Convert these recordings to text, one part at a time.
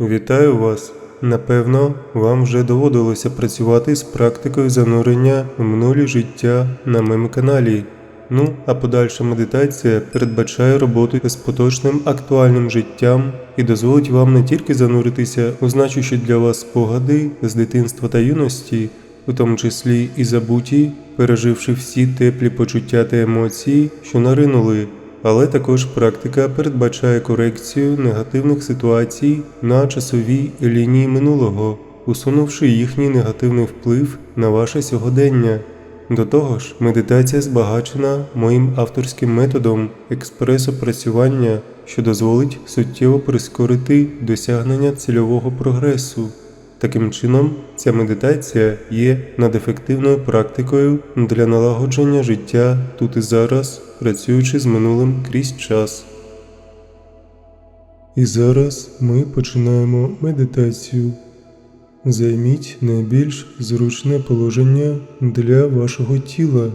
Вітаю вас! Напевно, вам вже доводилося працювати з практикою занурення в минулі життя на моєму каналі. Ну, а подальша медитація передбачає роботу з поточним актуальним життям і дозволить вам не тільки зануритися у значущі для вас спогади з дитинства та юності, у тому числі і забуті, переживши всі теплі почуття та емоції, що наринули, але також практика передбачає корекцію негативних ситуацій на часовій лінії минулого, усунувши їхній негативний вплив на ваше сьогодення. До того ж, медитація збагачена моїм авторським методом експресопрацювання, що дозволить суттєво прискорити досягнення цільового прогресу. Таким чином, ця медитація є надефективною практикою для налагодження життя тут і зараз, працюючи з минулим крізь час. І зараз ми починаємо медитацію. Займіть найбільш зручне положення для вашого тіла.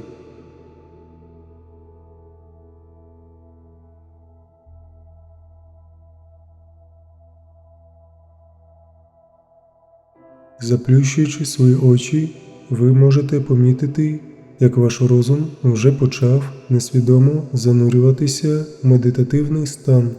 Заплющуючи свої очі, ви можете помітити, як ваш розум вже почав несвідомо занурюватися в медитативний стан.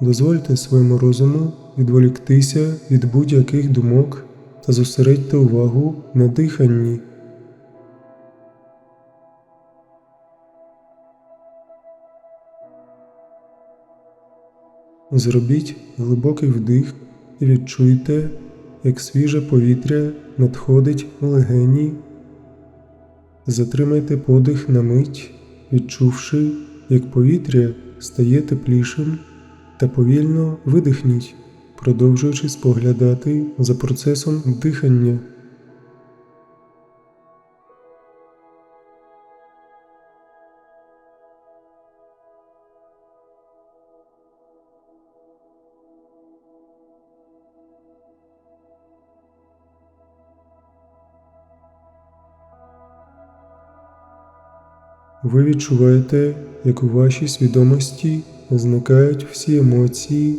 Дозвольте своєму розуму відволіктися від будь-яких думок та зосередьте увагу на диханні. Зробіть глибокий вдих і відчуйте, як свіже повітря надходить в легені. Затримайте подих на мить, відчувши, як повітря стає теплішим, та повільно видихніть, продовжуючи споглядати за процесом дихання. Ви відчуваєте, як у вашій свідомості зникають всі емоції,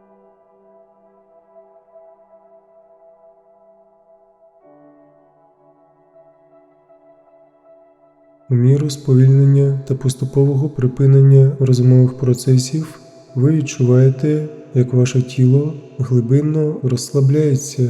У міру сповільнення та поступового припинення розумових процесів ви відчуваєте, як ваше тіло глибинно розслабляється.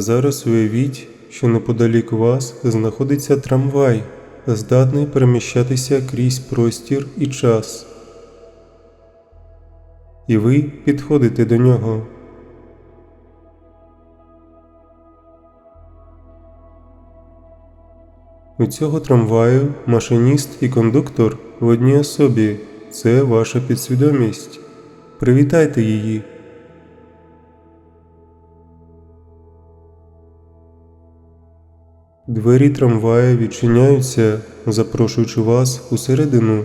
Зараз уявіть, що неподалік вас знаходиться трамвай, здатний переміщатися крізь простір і час. І ви підходите до нього. У цього трамваю машиніст і кондуктор в одній особі. Це ваша підсвідомість. Привітайте її. Двері трамвая відчиняються, запрошуючи вас усередину.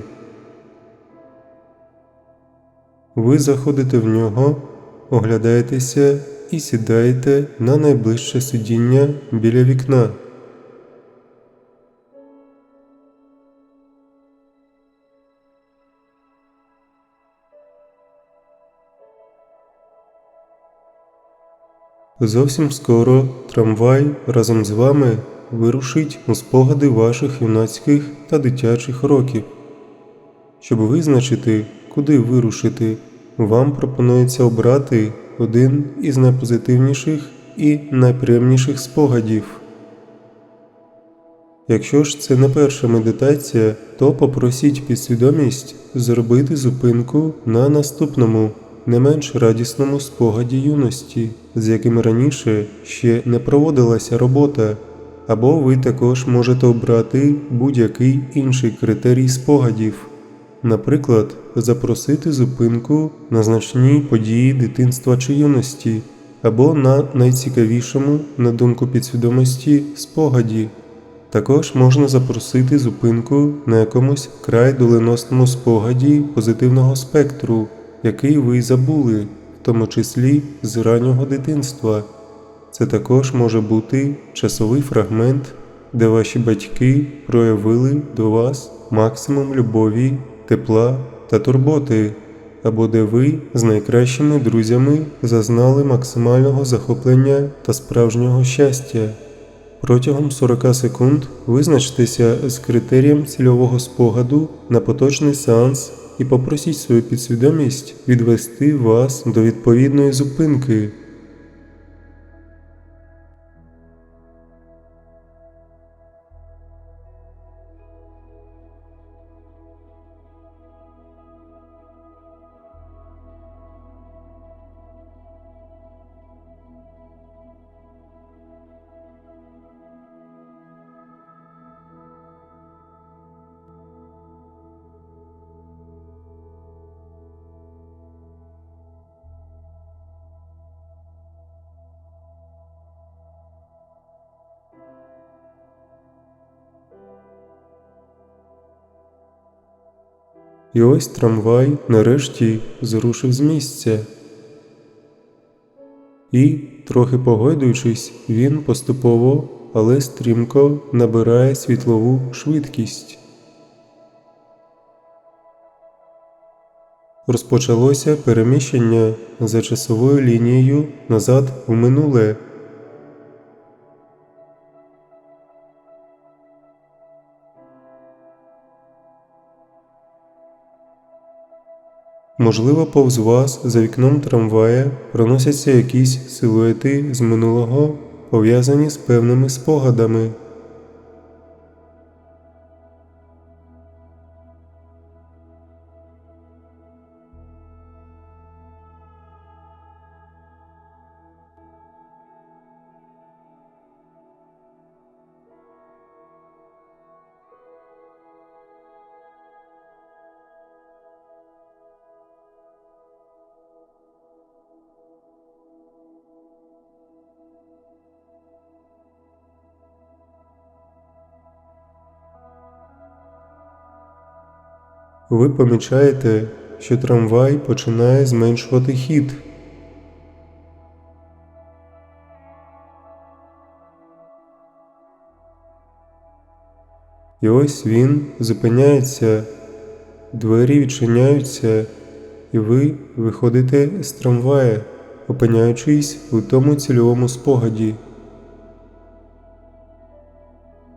Ви заходите в нього, оглядаєтеся і сідаєте на найближче сидіння біля вікна. Зовсім скоро трамвай разом з вами вирушить у спогади ваших юнацьких та дитячих років. Щоб визначити, куди вирушити, вам пропонується обрати один із найпозитивніших і найприємніших спогадів. Якщо ж це не перша медитація, то попросіть підсвідомість зробити зупинку на наступному, не менш радісному спогаді юності, з яким раніше ще не проводилася робота, або ви також можете обрати будь-який інший критерій спогадів, наприклад, запросити зупинку на значній події дитинства чи юності, або на найцікавішому, на думку підсвідомості, спогаді. Також можна запросити зупинку на якомусь край доленосному спогаді позитивного спектру, який ви забули, в тому числі з раннього дитинства. Це також може бути часовий фрагмент, де ваші батьки проявили до вас максимум любові, тепла та турботи, або де ви з найкращими друзями зазнали максимального захоплення та справжнього щастя. Протягом 40 секунд визначтеся з критерієм цільового спогаду на поточний сеанс і попросіть свою підсвідомість відвести вас до відповідної зупинки. І ось трамвай нарешті зрушив з місця. І, трохи погойдуючись, він поступово, але стрімко набирає світлову швидкість. Розпочалося переміщення за часовою лінією назад у минуле. Можливо, повз вас за вікном трамвая проносяться якісь силуети з минулого, пов'язані з певними спогадами. Ви помічаєте, що трамвай починає зменшувати хід. І ось він зупиняється, двері відчиняються, і ви виходите з трамвая, опиняючись у тому цільовому спогаді.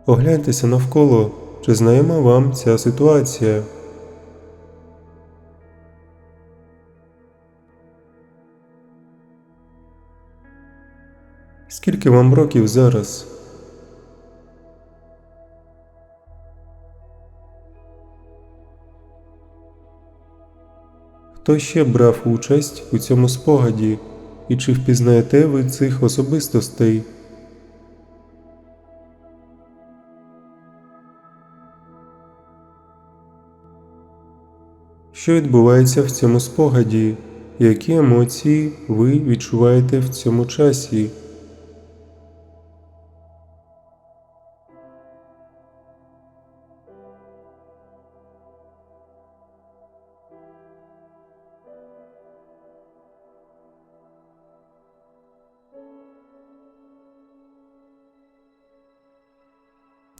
Огляньтеся навколо, чи знайома вам ця ситуація. Скільки вам років зараз? Хто ще брав участь у цьому спогаді, і чи впізнаєте ви цих особистостей? Що відбувається в цьому спогаді? Які емоції ви відчуваєте в цьому часі?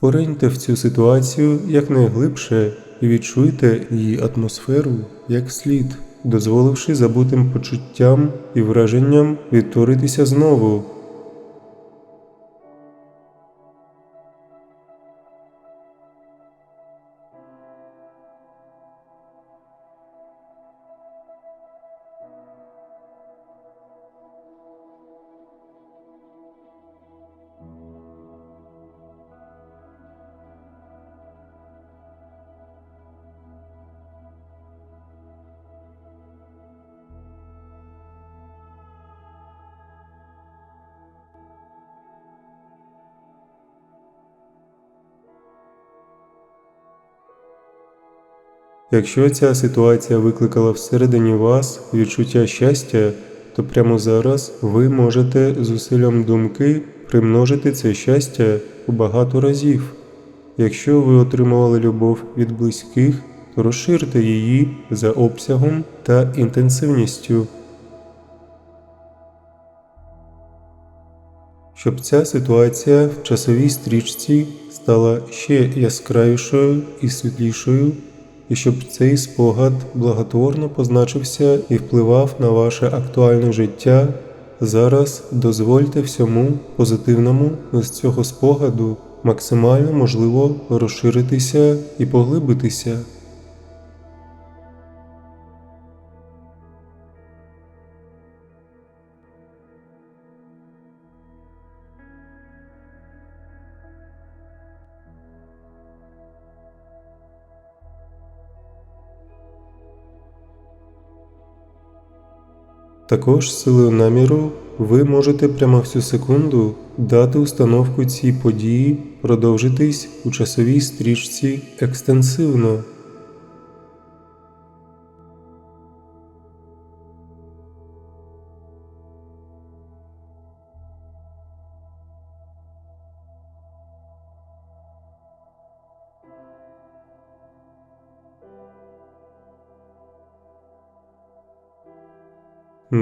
Пориньте в цю ситуацію якнайглибше і відчуйте її атмосферу як слід, дозволивши забутим почуттям і враженням відтворитися знову. Якщо ця ситуація викликала всередині вас відчуття щастя, то прямо зараз ви можете зусиллям думки примножити це щастя у багато разів. Якщо ви отримували любов від близьких, то розширте її за обсягом та інтенсивністю. Щоб ця ситуація в часовій стрічці стала ще яскравішою і світлішою, і щоб цей спогад благотворно позначився і впливав на ваше актуальне життя, зараз дозвольте всьому позитивному з цього спогаду максимально можливо розширитися і поглибитися. Також силою наміру ви можете прямо всю секунду дати установку цій події продовжитись у часовій стрічці екстенсивно.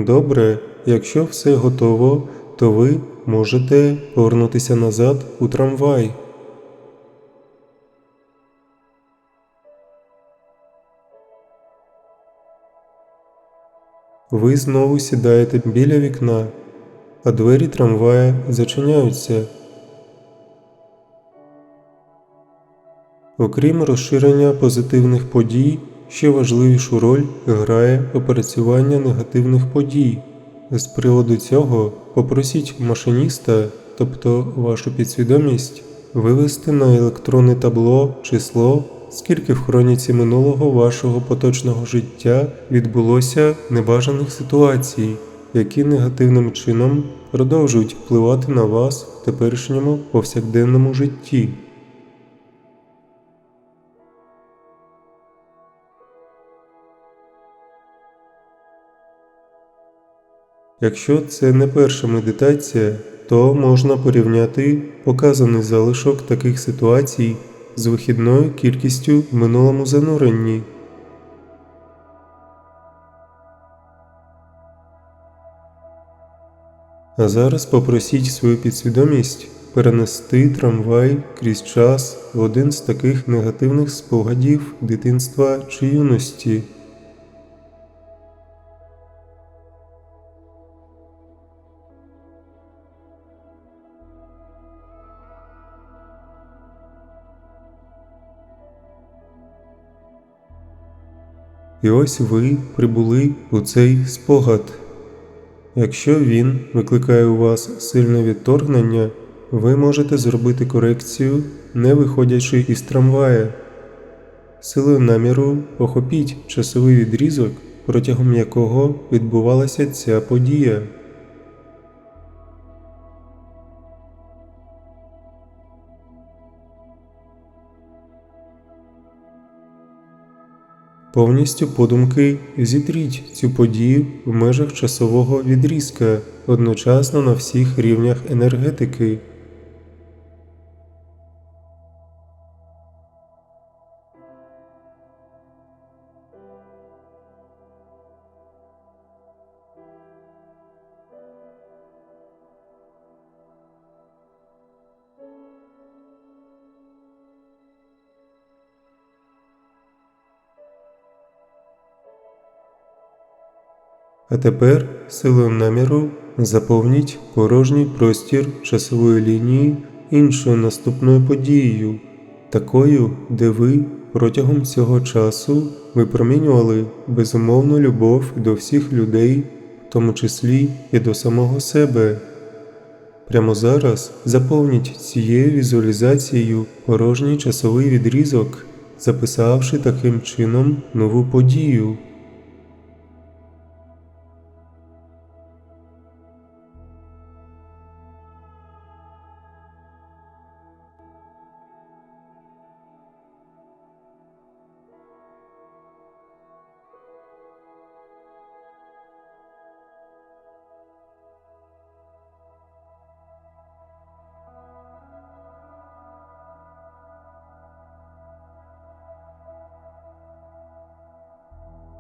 Добре, якщо все готово, то ви можете повернутися назад у трамвай. Ви знову сідаєте біля вікна, а двері трамвая зачиняються. Окрім розширення позитивних подій, ще важливішу роль грає опрацювання негативних подій. З приводу цього попросіть машиніста, тобто вашу підсвідомість, вивести на електронне табло число, скільки в хроніці минулого вашого поточного життя відбулося небажаних ситуацій, які негативним чином продовжують впливати на вас в теперішньому повсякденному житті. Якщо це не перша медитація, то можна порівняти показаний залишок таких ситуацій з вихідною кількістю в минулому зануренні. А зараз попросіть свою підсвідомість перенести трамвай крізь час в один з таких негативних спогадів дитинства чи юності. І ось ви прибули у цей спогад. Якщо він викликає у вас сильне відторгнення, ви можете зробити корекцію, не виходячи із трамвая. Силою наміру охопіть часовий відрізок, протягом якого відбувалася ця подія. Повністю подумки зітріть цю подію в межах часового відрізка одночасно на всіх рівнях енергетики. А тепер силою наміру заповніть порожній простір часової лінії іншою наступною подією, такою, де ви протягом цього часу випромінювали безумовну любов до всіх людей, в тому числі і до самого себе. Прямо зараз заповніть цією візуалізацією порожній часовий відрізок, записавши таким чином нову подію.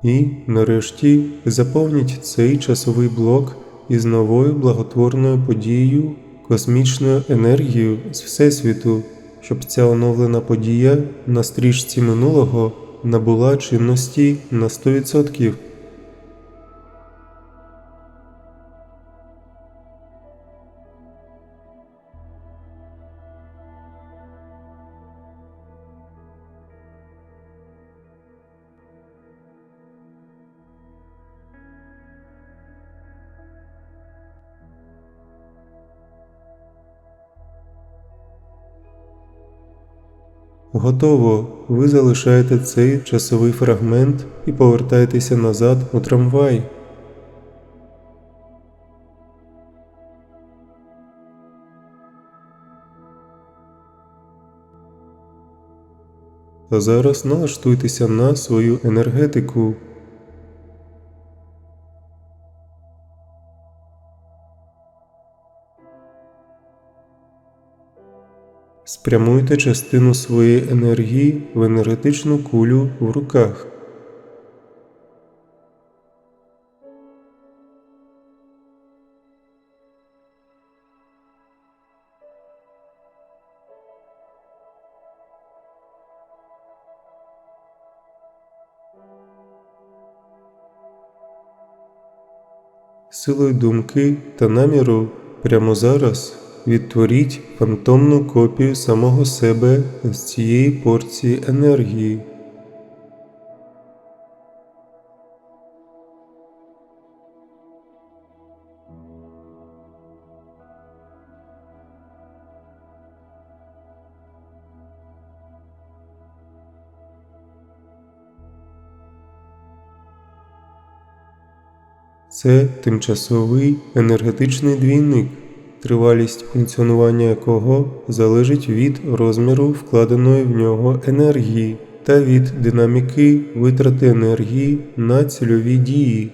І, нарешті, заповніть цей часовий блок із новою благотворною подією, космічною енергією з Всесвіту, щоб ця оновлена подія на стрічці минулого набула чинності на 100%. Готово. Ви залишаєте цей часовий фрагмент і повертаєтеся назад у трамвай. А зараз налаштуйтеся на свою енергетику. Спрямуйте частину своєї енергії в енергетичну кулю в руках. Силою думки та наміру прямо зараз відтворіть фантомну копію самого себе з цієї порції енергії. Це тимчасовий енергетичний двійник, тривалість функціонування якого залежить від розміру вкладеної в нього енергії та від динаміки витрати енергії на цільові дії.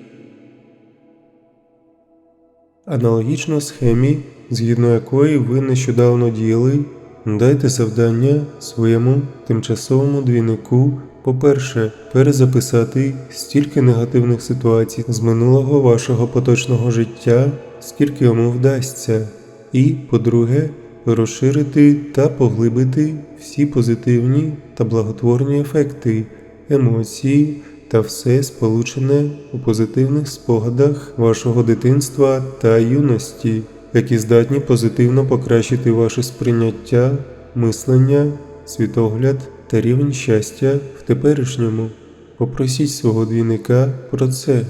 Аналогічно схемі, згідно якої ви нещодавно діяли, дайте завдання своєму тимчасовому двійнику по-перше, перезаписати стільки негативних ситуацій з минулого вашого поточного життя, скільки йому вдасться, і, по-друге, розширити та поглибити всі позитивні та благотворні ефекти, емоції та все сполучене у позитивних спогадах вашого дитинства та юності, які здатні позитивно покращити ваше сприйняття, мислення, світогляд та рівень щастя в теперішньому. Попросіть свого двійника про це.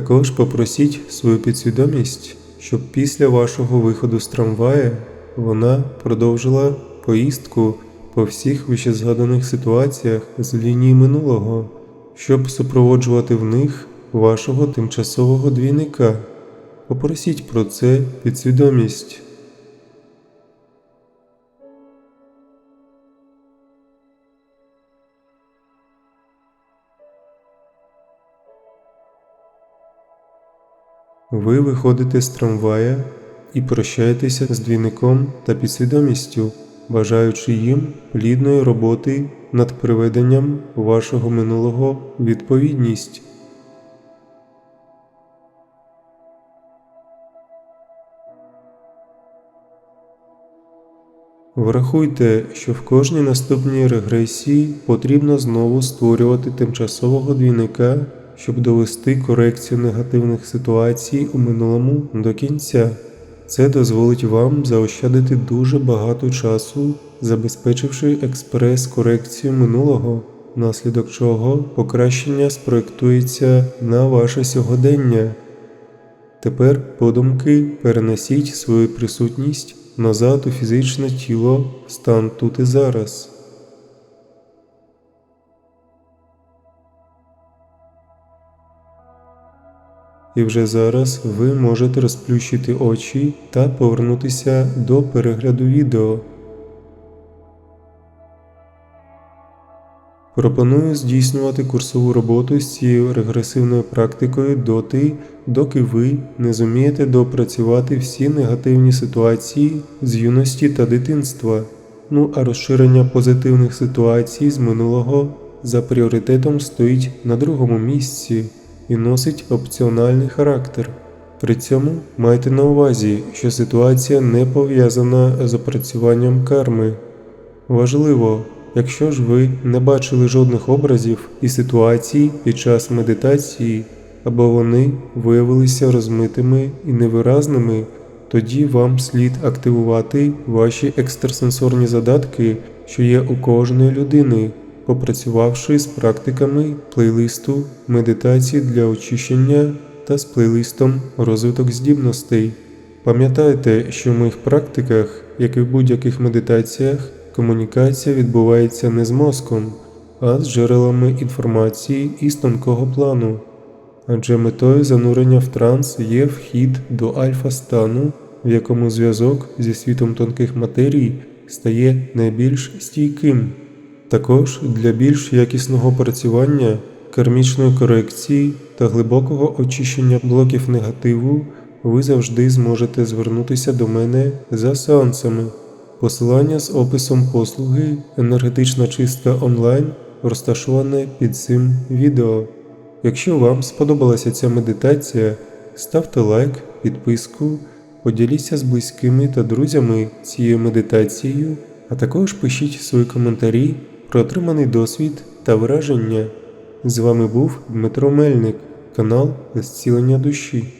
Також попросіть свою підсвідомість, щоб після вашого виходу з трамвая вона продовжила поїздку по всіх вищезгаданих ситуаціях з лінії минулого, щоб супроводжувати в них вашого тимчасового двійника. Попросіть про це підсвідомість. Ви виходите з трамвая і прощаєтеся з двійником та підсвідомістю, бажаючи їм плідної роботи над приведенням вашого минулого відповідність. Врахуйте, що в кожній наступній регресії потрібно знову створювати тимчасового двійника щоб довести корекцію негативних ситуацій у минулому до кінця. Це дозволить вам заощадити дуже багато часу, забезпечивши експрес-корекцію минулого, внаслідок чого покращення спроєктується на ваше сьогодення. Тепер, подумки, перенесіть свою присутність назад у фізичне тіло, стан тут і зараз. І вже зараз ви можете розплющити очі та повернутися до перегляду відео. Пропоную здійснювати курсову роботу з цією регресивною практикою доти, доки ви не зумієте доопрацювати всі негативні ситуації з юності та дитинства. Ну а розширення позитивних ситуацій з минулого за пріоритетом стоїть на другому місці і носить опціональний характер. При цьому майте на увазі, що ситуація не пов'язана з опрацюванням карми. Важливо, якщо ж ви не бачили жодних образів і ситуацій під час медитації, або вони виявилися розмитими і невиразними, тоді вам слід активувати ваші екстрасенсорні задатки, що є у кожної людини, попрацювавши з практиками плейлисту медитації для очищення та з плейлистом розвиток здібностей. Пам'ятайте, що в моїх практиках, як і в будь-яких медитаціях, комунікація відбувається не з мозком, а з джерелами інформації із тонкого плану. Адже метою занурення в транс є вхід до альфа-стану, в якому зв'язок зі світом тонких матерій стає найбільш стійким. Також для більш якісного опрацювання, кармічної корекції та глибокого очищення блоків негативу ви завжди зможете звернутися до мене за сеансами. Посилання з описом послуги енергетична чистка онлайн розташоване під цим відео. Якщо вам сподобалася ця медитація, ставте лайк, підписку, поділіться з близькими та друзями цією медитацією, а також пишіть свої коментарі про отриманий досвід та враження. З вами був Дмитро Мельник, канал Зцілення душі.